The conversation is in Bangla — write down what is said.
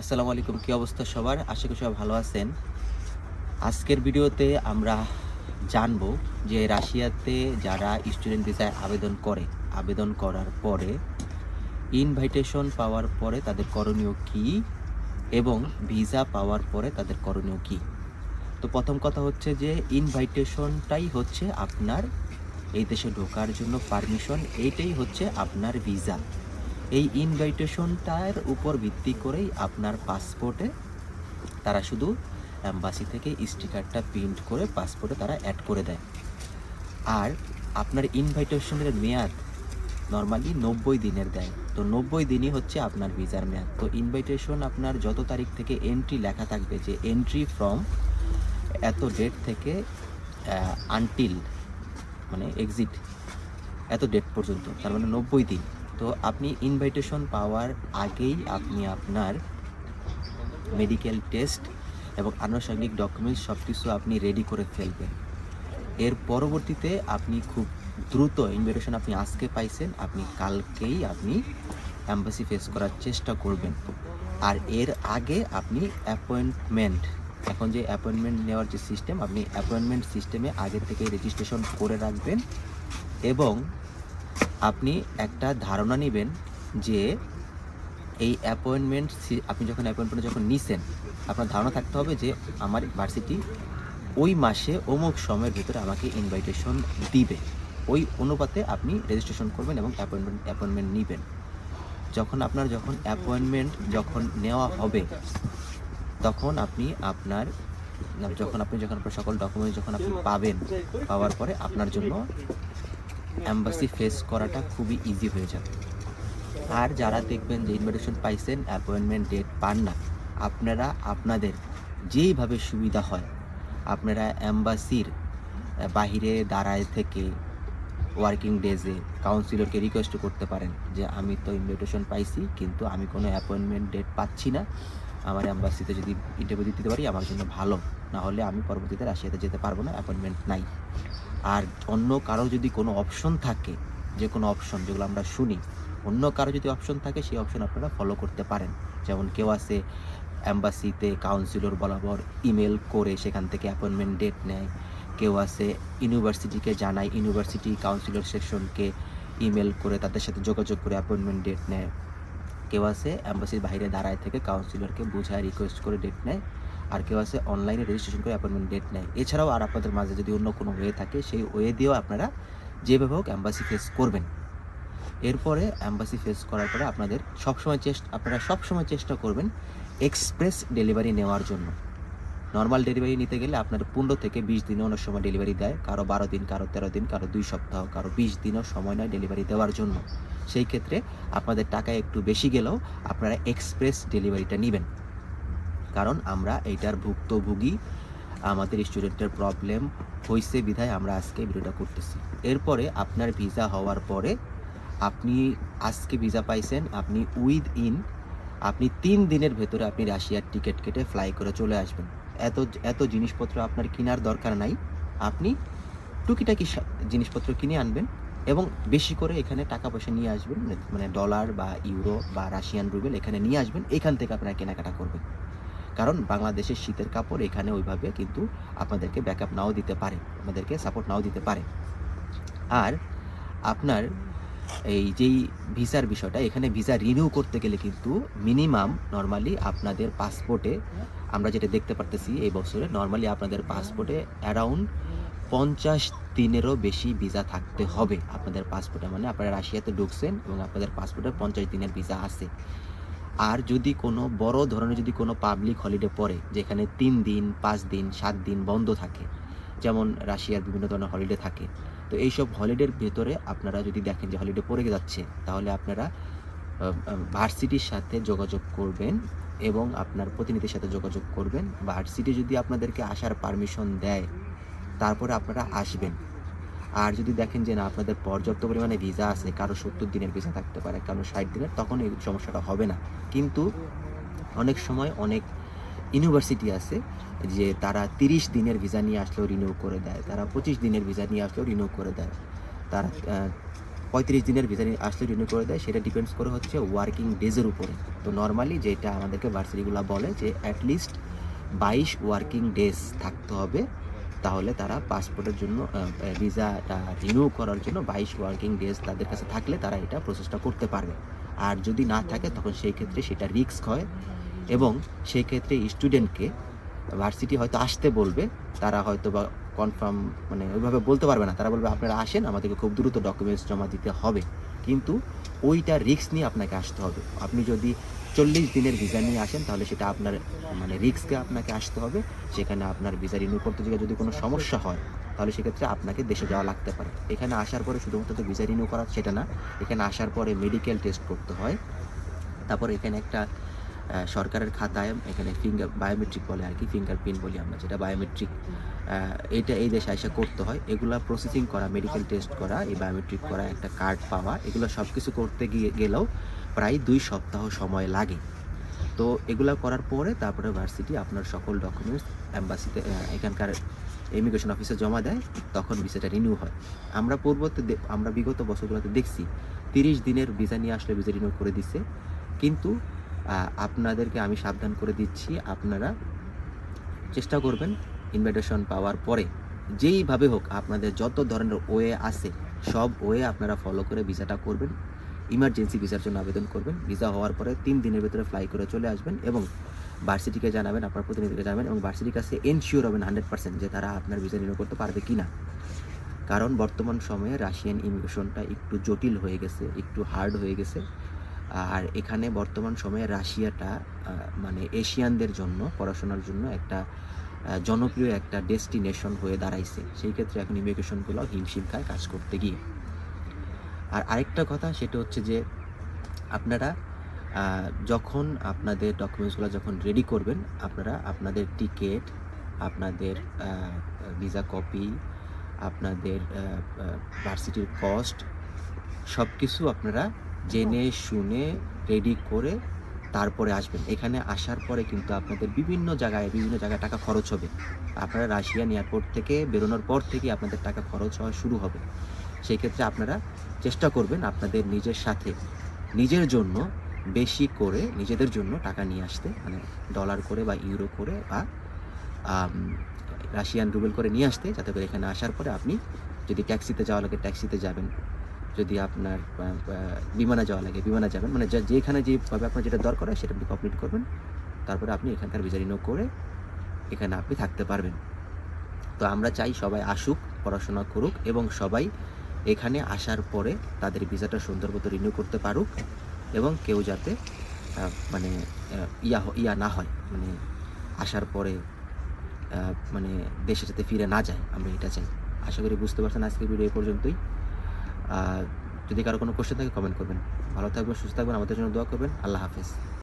আসসালামু আলাইকুম, কি অবস্থা সবার? আশা করি সবাই ভালো আছেন। আজকের ভিডিওতে আমরা জানব যে রাশিয়াতে যারা স্টুডেন্ট ভিসায় আবেদন করে, আবেদন করার পরে ইনভাইটেশন পাওয়ার পরে তাদের করণীয় কি এবং ভিসা পাওয়ার পরে তাদের করণীয় কি? তো প্রথম কথা হচ্ছে যে ইনভাইটেশনটাই হচ্ছে আপনার এই দেশে ঢোকার জন্য পারমিশন এইটাই হচ্ছে আপনার ভিসা এই ইনভাইটেশনটার উপর ভিত্তি করেই আপনার পাসপোর্টে তারা শুধু অ্যাম্বাসি থেকে স্টিকারটা প্রিন্ট করে পাসপোর্টে তারা অ্যাড করে দেয়। আর আপনার ইনভাইটেশনের মেয়াদ নর্মালি নব্বই দিনের দেয়। তো নব্বই দিনই হচ্ছে আপনার ভিসার মেয়াদ। তো ইনভাইটেশন আপনার যত তারিখ থেকে এন্ট্রি লেখা থাকবে, যে এন্ট্রি ফ্রম এত ডেট থেকে আনটিল মানে এক্সিট এত ডেট পর্যন্ত, তার মানে নব্বই দিন। তো আপনি ইনভাইটেশন পাওয়ার আগেই আপনি আপনার মেডিকেল টেস্ট এবং আনুষঙ্গিক ডকুমেন্টস সব কিছু আপনি রেডি করে ফেলবেন। এর পরবর্তীতে আপনি খুব দ্রুত ইনভাইটেশন আপনি আজকে পাইছেন, আপনি কালকেই আপনি অ্যাম্বাসি ফেস করার চেষ্টা করবেন। আর এর আগে আপনি অ্যাপয়েন্টমেন্ট এখন যে অ্যাপয়েন্টমেন্ট নেওয়ার যে সিস্টেম আপনি অ্যাপয়েন্টমেন্ট সিস্টেমে আগে থেকে রেজিস্ট্রেশন করে রাখবেন এবং আপনি একটা ধারণা নেবেন যে এই অ্যাপয়েন্টমেন্ট আপনি যখন অ্যাপয়েন্টমেন্ট যখন নিছেন, আপনার ধারণা থাকতে হবে যে আমার ভার্সিটি ওই মাসে অমুক সময়ের ভিতরে আমাকে ইনভাইটেশন দিবে। ওই অনুপাতে আপনি রেজিস্ট্রেশন করবেন এবং অ্যাপয়েন্টমেন্ট অ্যাপয়েন্টমেন্ট নেবেন। যখন আপনার যখন অ্যাপয়েন্টমেন্ট যখন নেওয়া হবে, তখন আপনি আপনার, যখন আপনি যখন আপনার সকল ডকুমেন্ট যখন আপনি পাবেন, পাওয়ার পরে আপনার জন্য অ্যাম্বাসি ফেস করাটা খুবই ইজি হয়ে যাবে। আর যারা দেখবেন যে ইনভিটেশন পাইছেন অ্যাপয়েন্টমেন্ট ডেট পান না, আপনারা আপনাদের যেইভাবে সুবিধা হয়, আপনারা অ্যাম্বাসির বাহিরে দাঁড়ায় থেকে ওয়ার্কিং ডেজে কাউন্সিলরকে রিকোয়েস্ট করতে পারেন যে, আমি তো ইনভিটেশন পাইছি, কিন্তু আমি কোনো অ্যাপয়েন্টমেন্ট ডেট পাচ্ছি না। আমার অ্যাম্বাসিতে যদি ইন্টারভিউ দিতে পারি, আমার জন্য ভালো। না হলে আমি পরবর্তীতে রাশিয়াতে যেতে পারব না অ্যাপয়েন্টমেন্ট নাই। আর অন্য কারও যদি কোনো অপশন থাকে, যে কোনো অপশন যেগুলো আমরা শুনি, অন্য কারও যদি অপশন থাকে, সেই অপশন আপনারা ফলো করতে পারেন। যেমন কেউ আছে অ্যাম্বাসিতে কাউন্সিলর বরাবর ইমেল করে সেখান থেকে অ্যাপয়েন্টমেন্ট ডেট নেয়। কেউ আছে ইউনিভার্সিটিকে জানায় ইউনিভার্সিটি কাউন্সিলর সেকশনকে ইমেল করে তাদের সাথে যোগাযোগ করে অ্যাপয়েন্টমেন্ট ডেট নেয়। কেউ আছে অ্যাম্বাসির বাইরে দাঁড়ায় থেকে কাউন্সিলরকে বোঝায় রিকোয়েস্ট করে ডেট নেয়। আর কেউ আছে অনলাইনে রেজিস্ট্রেশন করে অ্যাপয়েন্টমেন্ট ডেট নেয়। এছাড়াও আর আপনাদের মাঝে যদি অন্য কোনো ওয়ে থাকে, সেই ওয়ে দিয়েও আপনারা যেভাবে হোক অ্যাম্বাসি ফেস করবেন। এরপরে অ্যাম্বাসি ফেস করার পরে আপনাদের সবসময় চেষ্টা, আপনারা সবসময় চেষ্টা করবেন এক্সপ্রেস ডেলিভারি নেওয়ার জন্য। নর্মাল ডেলিভারি নিতে গেলে আপনার পনেরো থেকে বিশ দিনে অনেক সময় ডেলিভারি দেয়। কারও বারো দিন, কারও তেরো দিন, কারও দুই সপ্তাহ, কারও বিশ দিনও সময় নয় ডেলিভারি দেওয়ার জন্য। সেই ক্ষেত্রে আপনাদের টাকা একটু বেশি গেলেও আপনারা এক্সপ্রেস ডেলিভারিটা নেবেন। কারণ আমরা এইটার ভুক্তভোগী। আমাদের স্টুডেন্টের প্রবলেম হয়েছে বিধায় আমরা আজকে ভিডিওটা করতেছি। এরপরে আপনার ভিসা হওয়ার পরে আপনি আজকে ভিসা পাইছেন, আপনি উইথ ইন আপনি তিন দিনের ভেতরে আপনি রাশিয়ার টিকিট কেটে ফ্লাই করে চলে আসবেন। এত এত জিনিসপত্র আপনার কেনার দরকার নাই। আপনি টুকিটাকি জিনিসপত্র কিনে আনবেন এবং বেশি করে এখানে টাকা পয়সা নিয়ে আসবেন মানে ডলার বা ইউরো বা রাশিয়ান রুবেল এখানে নিয়ে আসবেন, এখান থেকে আপনারা কেনাকাটা করবেন। কারণ বাংলাদেশের শীতের কাপড় এখানে ওইভাবে কিন্তু আপনাদেরকে ব্যাকআপ নাও দিতে পারে, আপনাদেরকে সাপোর্ট নাও দিতে পারে। আর আপনার এই যেই ভিসার বিষয়টা, এখানে ভিসা রিনিউ করতে গেলে কিন্তু মিনিমাম নর্মালি আপনাদের পাসপোর্টে আমরা যেটা দেখতে পারতেছি এই বছরে নর্মালি আপনাদের পাসপোর্টে অ্যারাউন্ড পঞ্চাশ দিনেরও বেশি ভিসা থাকতে হবে। আপনাদের পাসপোর্টে মানে আপনারা রাশিয়াতে ঢুকছেন এবং আপনাদের পাসপোর্টে পঞ্চাশ দিনের ভিসা আছে। আর যদি কোনো বড় ধরনের যদি কোনো পাবলিক হলিডে পড়ে, যেখানে তিন দিন, পাঁচ দিন, সাত দিন বন্ধ থাকে, যেমন রাশিয়ার বিভিন্ন ধরনের হলিডে থাকে, তো এইসব হলিডের ভেতরে আপনারা যদি দেখেন যে হলিডে পড়ে যাচ্ছে, তাহলে আপনারা ভার্সিটির সাথে যোগাযোগ করবেন এবং আপনার প্রতিনিধির সাথে যোগাযোগ করবেন। ভার্সিটি যদি আপনাদেরকে আসার পারমিশন দেয়, তারপরে আপনারা আসবেন। আর যদি দেখেন যে না, আপনাদের পর্যাপ্ত পরিমাণে ভিসা আছে, কারও সত্তর দিনের ভিসা থাকতে পারে, কারও ষাট দিনের, তখন এই সমস্যাটা হবে না। কিন্তু অনেক সময় অনেক ইউনিভার্সিটি আছে যে তারা তিরিশ দিনের ভিসা নিয়ে আসলেও রিনিউ করে দেয়, তারা পঁচিশ দিনের ভিসা নিয়ে আসলেও রিনিউ করে দেয়। তারা পঁয়ত্রিশ দিনের ভিসা নিয়ে আসলে রিনিউ করে দেয়, সেটা ডিপেন্ডস করে হচ্ছে ওয়ার্কিং ডেজের উপরে। তো নর্মালি যেটা আমাদেরকে ভার্সিটিগুলো বলে যে অ্যাটলিস্ট বাইশ ওয়ার্কিং ডেজ থাকতে হবে তাহলে তারা পাসপোর্টের জন্য ভিসাটা রিনিউ করার জন্য বাইশ ওয়ার্কিং ডেজ তাদের কাছে থাকলে তারা এটা প্রসেসটা করতে পারবে। আর যদি না থাকে, তখন সেই ক্ষেত্রে সেটা রিস্ক হয়। এবং সেই ক্ষেত্রে স্টুডেন্টকে ভার্সিটি হয়তো আসতে বলবে, তারা হয়তো বা কনফার্ম মানে ওইভাবে বলতে পারবে না। তারা বলবে, আপনারা আসেন, আমাদেরকে খুব দ্রুত ডকুমেন্টস জমা দিতে হবে। কিন্তু ওইটা রিস্ক নিয়ে আপনাকে আসতে হবে। আপনি যদি চল্লিশ দিনের ভিসা নিয়ে আসেন, তাহলে সেটা আপনার মানে রিক্সকে আপনাকে আসতে হবে। সেখানে আপনার ভিসা রিনিউ করতে গিয়ে যদি কোনো সমস্যা হয়, তাহলে সেক্ষেত্রে আপনাকে দেশে যাওয়া লাগতে পারে। এখানে আসার পরে শুধুমাত্র তো ভিসা রিনিউ করা সেটা না, এখানে আসার পরে মেডিকেল টেস্ট করতে হয়। তারপর এখানে একটা সরকারের খাতায় এখানে ফিঙ্গার বায়োমেট্রিক বলে আর কি ফিঙ্গারপ্রিন্ট বলি আমরা যেটা বায়োমেট্রিক এটা এই দেশে এসে করতে হয়। এগুলা প্রসেসিং করা মেডিকেল টেস্ট করা, এই বায়োমেট্রিক করা একটা কার্ড পাওয়া, এগুলো সব কিছু করতে গিয়ে গেলেও প্রায় দুই সপ্তাহ সময় লাগে। তো এগুলো করার পরে তারপরে ভার্সিটি আপনার সকল ডকুমেন্টস অ্যাম্বাসিতে এখানকার ইমিগ্রেশন অফিসে জমা দেয়, তখন ভিসাটা রিনিউ হয়। আমরা পূর্বতে আমরা বিগত বছরগুলোতে দেখছি, তিরিশ দিনের ভিসা নিয়ে আসলে ভিসা রিনিউ করে দিচ্ছে কিন্তু আপনাদেরকে আমি সাবধান করে দিচ্ছি। আপনারা চেষ্টা করবেন ইনভাইটেশন পাওয়ার পরে, যেইভাবে হোক আপনাদের যত ধরনের ওয়ে আছে, সব ওয়ে আপনারা ফলো করে ভিসাটা করবেন। ইমার্জেন্সি ভিসার জন্য আবেদন করবেন। ভিসা হওয়ার পরে তিন দিনের ভিতরে ফ্লাই করে চলে আসবেন এবং ভার্সিটিকে জানাবেন, আপনার প্রতিনিধিকে জানাবেন এবং ভার্সিটির কাছে এনশিওর হবেন হান্ড্রেড পার্সেন্ট যে তারা আপনার ভিসা রিনিউ করতে পারবে কি না কারণ বর্তমান সময়ে রাশিয়ান ইমিগ্রেশনটা একটু জটিল হয়ে গেছে, একটু হার্ড হয়ে গেছে। আর এখানে বর্তমান সময়ে রাশিয়াটা মানে এশিয়ানদের জন্য, পড়াশোনার জন্য একটা জনপ্রিয় একটা ডেস্টিনেশন হয়ে দাঁড়াইছে। সেই ক্ষেত্রে এখন ইমিগ্রেশনগুলো হিমশিম খায় কাজ করতে গিয়ে। আর আরেকটা কথা সেটা হচ্ছে যে, আপনারা যখন আপনাদের ডকুমেন্টসগুলো যখন রেডি করবেন, আপনারা আপনাদের টিকিট, আপনাদের ভিসা কপি, আপনাদের ভার্সিটির কস্ট সব কিছু আপনারা জেনে শুনে রেডি করে তারপরে আসবেন। এখানে আসার পরে কিন্তু আপনাদের বিভিন্ন জায়গায় বিভিন্ন জায়গায় টাকা খরচ হবে। আপনারা রাশিয়ান এয়ারপোর্ট থেকে বেরোনোর পর থেকে আপনাদের টাকা খরচ হওয়া শুরু হবে। সেই ক্ষেত্রে আপনারা চেষ্টা করবেন আপনাদের নিজের সাথে, নিজের জন্য বেশি করে নিজেদের জন্য টাকা নিয়ে আসতে। মানে ডলার করে বা ইউরো করে বা রাশিয়ান রুবেল করে নিয়ে আসতে। যাতে করে এখানে আসার পরে আপনি যদি ট্যাক্সিতে যাওয়া লাগে ট্যাক্সিতে যাবেন। যদি আপনার বিমানে যাওয়া লাগে, বিমানে যাবেন মানে যেখানে যেভাবে আপনার যেটা দরকার হয় সেটা আপনি কমপ্লিট করবেন। তারপরে আপনি এখানকার ভিসা রিনিউ করে এখানে আপনি থাকতে পারবেন। তো আমরা চাই সবাই আসুক, পড়াশোনা করুক এবং সবাই এখানে আসার পরে তাদের ভিসাটা সুন্দর মতো রিনিউ করতে পারুক এবং কেউ যাতে মানে ইয়া ইয়া না হয় মানে আসার পরে মানে দেশে যাতে ফিরে না যায়, আমরা এটা চাই। আশা করি বুঝতে পারছেন আজকের ভিডিও এই পর্যন্তই। আহ, যদি কারও কোনো কোশ্চেন থাকে কমেন্ট করবেন। ভালো থাকবেন সুস্থ থাকবেন আমাদের জন্য দোয়া করবেন। আল্লাহ হাফেজ।